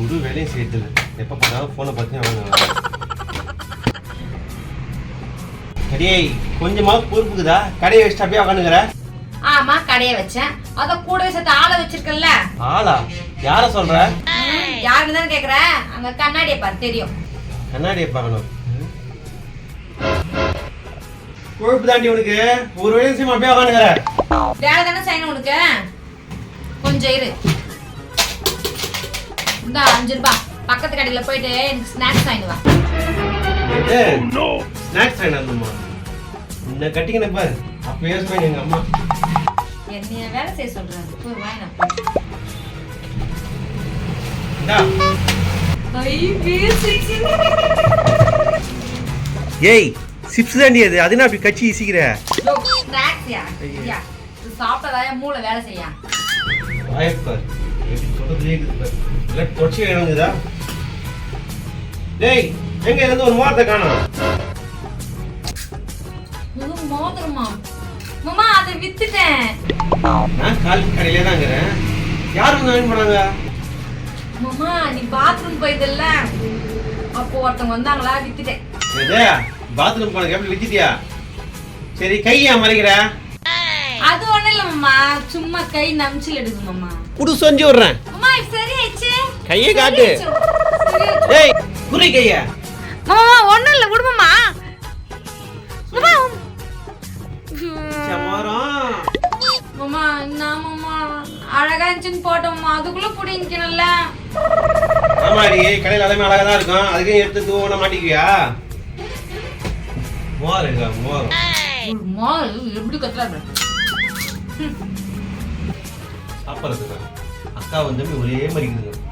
ஒரு வேலையும் செய்யறதில்ல. எப்போ பார்த்தாலும் ஃபோனை பார்த்து அவங்க அடே கொஞ்சமாவது பொறுப்புக்குதா கடையை வச்சுட்டு அப்படியே உட்காந்துக்கிற ஆமா கடைய வச்சேன். அத கூடவே சேர்த்து ஆளை வச்சிருக்கல ஆளா? யார சொல்ற? யாருன்னு தான் கேக்குற? அங்க கண்ணாடியை பாரு தெரியும். கண்ணாடியை பார்க்கணும் கொழுப்பு தாண்டி உனக்கு. ஒரு வேலையும் செய்யாம அப்படியே உட்காந்துக்கிற வேலை தானே செய்யணும் உனக்கு? கொஞ்சம் இரு. இந்த அஞ்சு ரூபாய் பக்கத்து கடையில போயிட்டு எனக்கு ஸ்நாக்ஸ் வாங்கிட்டு வா. ஸ்நாக்ஸ் வேணாம்மா இந்த கட்டிக்கின பாரு. அப்பயே சொன்னேன் எங்க அம்மா. என்னைய வேலை செய்ய சொல்றாங்க போய் வாங்கினா ஏய் சிப்ஸ் தாண்டி அது. அது அப்படி கட்சி இசிக்கிற? ஸ்நாக்ஸ் யா? யா. இது சாப்பிட்டதாய மூளை வேலை செய்யா? எப்படி சொல்றதுலே இருக்குது பாரு இல்லை தொடச்சி வேணுங்குதா டேய் எங்க இருந்து ஒரு மோரத்தை காணோம்? மோதிரமா? மாமா அதை வித்துட்டேன். நான் கால் கடையிலே தான் இருக்கிறேன் யார் வந்து வாங்கி போனாங்க? மாமா நீ பாத்ரூம் போயதில்ல அப்போ ஒருத்தவங்க வந்தாங்களா? வித்துட்டேன். பாத்ரூம் போன கேப்ல விச்சிட்டியா சரி கையா மறைக்கிற? அது ஒண்ணும் இல்ல மாமா. சும்மா கை நமிச்சில் எடுக்கு மாமா. குடு சொஞ்சு விடுறேன். மாமா இப்ப சரியாயிடுச்சு. கையை காட்டு. டேய் குறி கையா. மாமா ஒண்ணும் இல்ல. விடு மாமா. மாமா. சமரம் மாமா என்ன மாமா. அழகா இருந்துச்சுன்னு போட்டோம்மா அதுக்குள்ள புடிங்கணும்ல ஆமாடி கடையில் எல்லாமே அழகா தான் இருக்கும். அதுக்கும் எடுத்து தூவன மாட்டிக்குவியா? மோர் இருக்கா மோர். மால் எப்படி கத்துறாங்க சாப்பிட்றதுக்கு அக்கா வந்து ஒரே மாதிரி இருக்குதுங்க